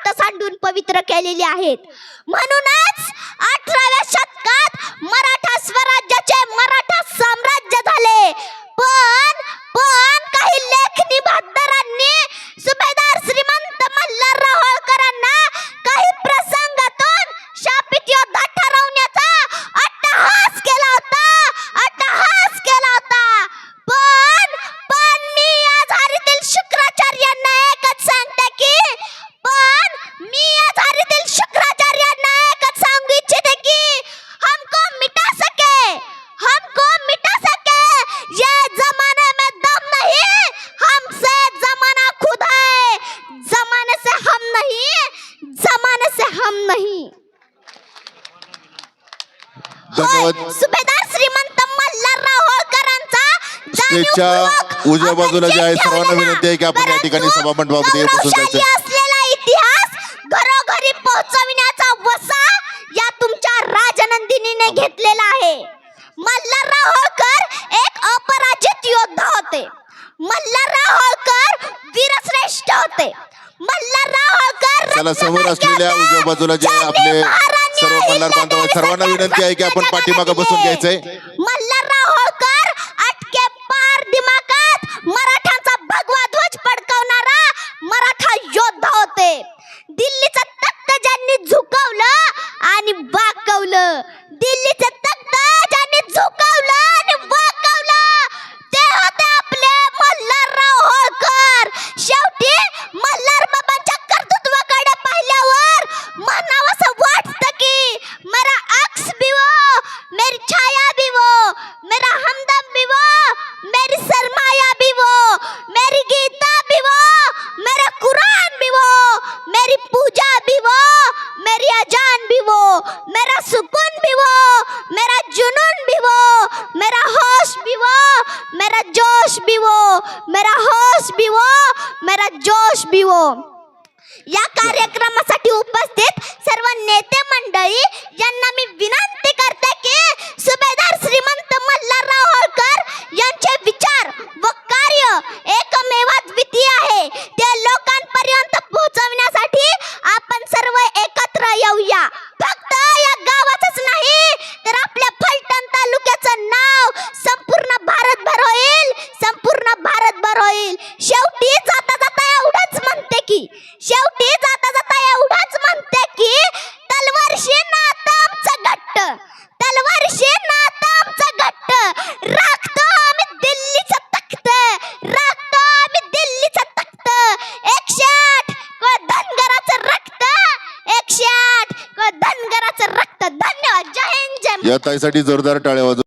रक्त सांडून पवित्र केलेले आहेत. म्हणूनच अठराव्या शतकात मराठा स्वराज्याचे मराठा धन्यवाद सुभेदार श्रीमंत मल्हारराव होळकरांचा स्टेजच्या उजव्या बाजूला जे आहे, सर्वांना विनंती आहे की आपण या ठिकाणी सभामंडपामध्ये बसून जायचं. असलेला इतिहास घरोघरी पोहोचविण्याचा वसा या तुमच्या राजनंदिनीने घेतलेला आहे मल्हारराव होळकर एक अपराजित योद्धा होते मल्हारराव होळकर वीरश्रेष्ठ होते मल्हारराव होळकर चला समोर असलेल्या. उजव्या बाजूला जे आपले सर्व मल्हार बांधव सर्वांना विनंती आहे की आपण पाठीमागं बसून घ्यायचंय. छाया भी वो मेरा हमदम भी वो मेरी सरमाया भी वो मेरी गीता भी वो मेरा कुरान भी वो मेरी पूजा भी वो मेरी अजान भी वो मेरा सुकून भी वो मेरा जुनून भी वो मेरा होश भी वो मेरा जोश भी वो मेरा होश भी वो मेरा जोश भी वो या कार्यक्रमासाठी उपस्थित सर्व नेते मंडळी यांना फक्त या गावातच नाही तर आपल्या रक्त धन्यवाद. जय हिंद जय या ताईसाठी जोरदार टाळ्या वाजव